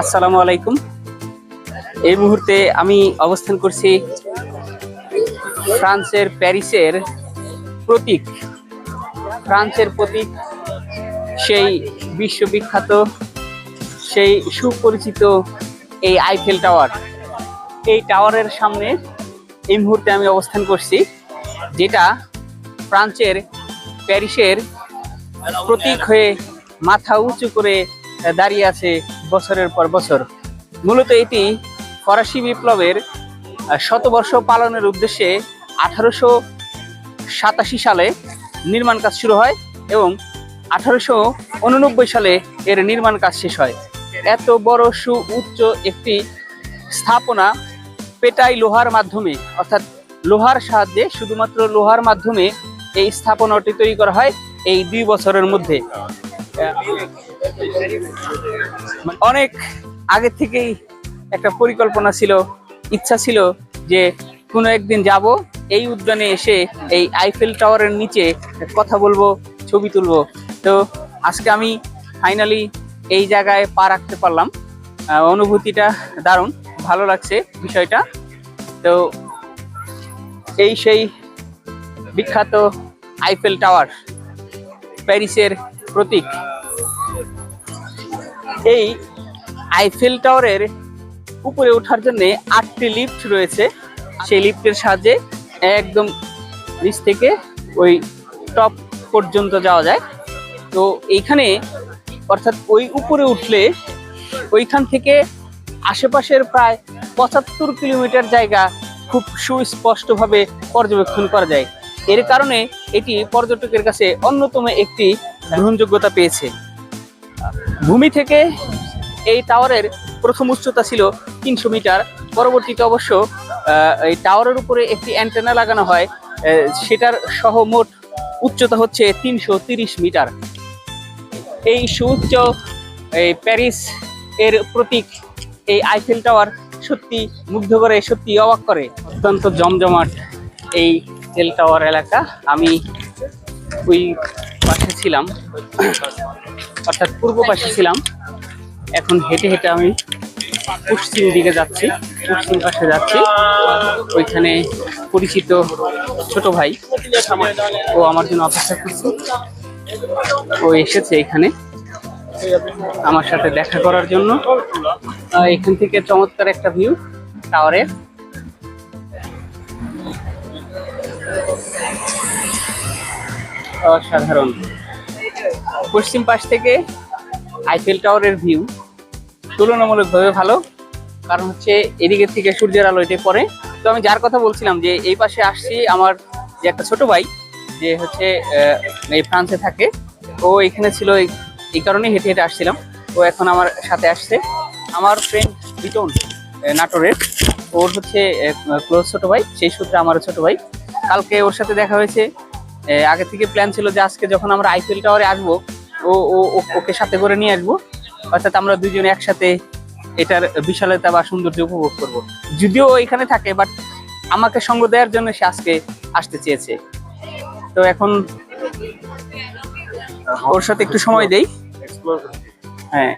আসসালামু আলাইকুম। এই মুহূর্তে আমি অবস্থান করছি ফ্রান্সের প্যারিসের প্রতীক। ফ্রান্সের প্রতীক, সেই বিশ্ববিখ্যাত, সেই সুপরিচিত এই আইফেল টাওয়ার এই টাওয়ারের সামনে এই মুহূর্তে আমি অবস্থান করছি, যেটা ফ্রান্সের প্যারিসের প্রতীক হয়ে মাথা উঁচু করে দাঁড়িয়ে আছে বছরের পর বছর। মূলত এটি ফরাসি বিপ্লবের শতবর্ষ পালনের উদ্দেশ্যে আঠারোশো সাতাশি সালে নির্মাণ কাজ শুরু হয় এবং আঠারোশো উননব্বই সালে এর নির্মাণ কাজ শেষ হয়। এত বড় সু উচ্চ একটি স্থাপনা পেটাই লোহার মাধ্যমে, অর্থাৎ লোহার সাহায্যে শুধুমাত্র লোহার মাধ্যমে এই স্থাপনাটি তৈরি করা হয় এই দুই বছরের মধ্যে। অনেক আগে থেকেই একটা পরিকল্পনা ছিল, ইচ্ছা ছিল যে কোনো একদিন যাব, এই উদ্যানে এসে এই আইফেল টাওয়ারের নিচে কথা বলব, ছবি তুলবো। তো আজকে আমি ফাইনালি এই জায়গায় পা রাখতে পারলাম। অনুভূতিটা দারুণ, ভালো লাগছে বিষয়টা। তো এই সেই বিখ্যাত আইফেল টাওয়ার প্যারিসের প্রতীক। এই আইফেল টাওয়ারের উপরে ওঠার জন্য আটটি লিফট রয়েছে। সেই লিফটের সাহায্যে একদম নিচ থেকে ওই টপ পর্যন্ত যাওয়া যায়। তো এইখানে অর্থাৎ ওই উপরে উঠলে ওইখান থেকে আশেপাশের প্রায় পঁচাত্তর কিলোমিটার জায়গা খুব সুস্পষ্টভাবে পর্যবেক্ষণ করা যায়। এর কারণে এটি পর্যটকের কাছে অন্যতম একটি গ্রহণযোগ্যতা পেয়েছে। ভূমি থেকে এই টাওয়ারের প্রথম উচ্চতা ছিল তিনশো মিটার। পরবর্তীতে অবশ্য এই টাওয়ারের উপরে একটি অ্যান্টেনা লাগানো হয় সেটার সহ মোট উচ্চতা হচ্ছে তিনশো মিটার। এই সুউচ্চ, এই প্যারিস এর প্রতীক, এই আইফেল টাওয়ার সত্যি মুগ্ধ করে, সত্যি অবাক করে। অত্যন্ত জমজমাট এই তেল টাওয়ার এলাকা। আমি ওই পাশে ছিলাম। অর্থাৎ পূর্ব পাশে ছিলাম। এখন হেঁটে হেঁটে আমি পশ্চিম দিকে যাচ্ছি, পশ্চিম পাশে যাচ্ছি। ওইখানে পরিচিত ছোট ভাই ও আমার জন্য অপেক্ষা করছে। ও এসেছে এখানে আমার সাথে দেখা করার জন্য। এখান থেকে চমৎকার একটা ভিউ টাওয়ারের অসাধারণ। পশ্চিম পাশ থেকে আইফেল টাওয়ারের ভিউ তুলনামূলকভাবে ভালো, কারণ হচ্ছে এদিকে থেকে সূর্যের আলো পড়ে। তো আমি যার কথা বলছিলাম যে এই পাশে আসছি আমার যে একটা ছোট ভাই, যে হচ্ছে এই ফ্রান্সে থাকে। ও এখানে ছিল এই- কারণেই হেঁটে হেঁটে আসছিলাম। ও এখন আমার সাথে আসছে। আমার ফ্রেন্ড বিটন নাটোরের। ওর হচ্ছে ক্লোজ ছোট ভাই, সেই সূত্রে আমার ছোট ভাই। কালকে ওর সাথে দেখা হয়েছে। আগে থেকে প্ল্যান ছিল যে আজকে যখন আমরা আইফেল টাওয়ারে আসব ও ও ও- ওকে সাথে করে নিয়ে আসব। অর্থাৎ আমরা দুজনে একসাথে এটার বিশালতা বা সৌন্দর্য উপভোগ করব। যদিও এখানে থাকে বাট আমাকে সঙ্গ দেওয়ার জন্য সে আজকে আসতে চেয়েছে। তো এখন ওর সাথে একটু সময় দেই। হ্যাঁ।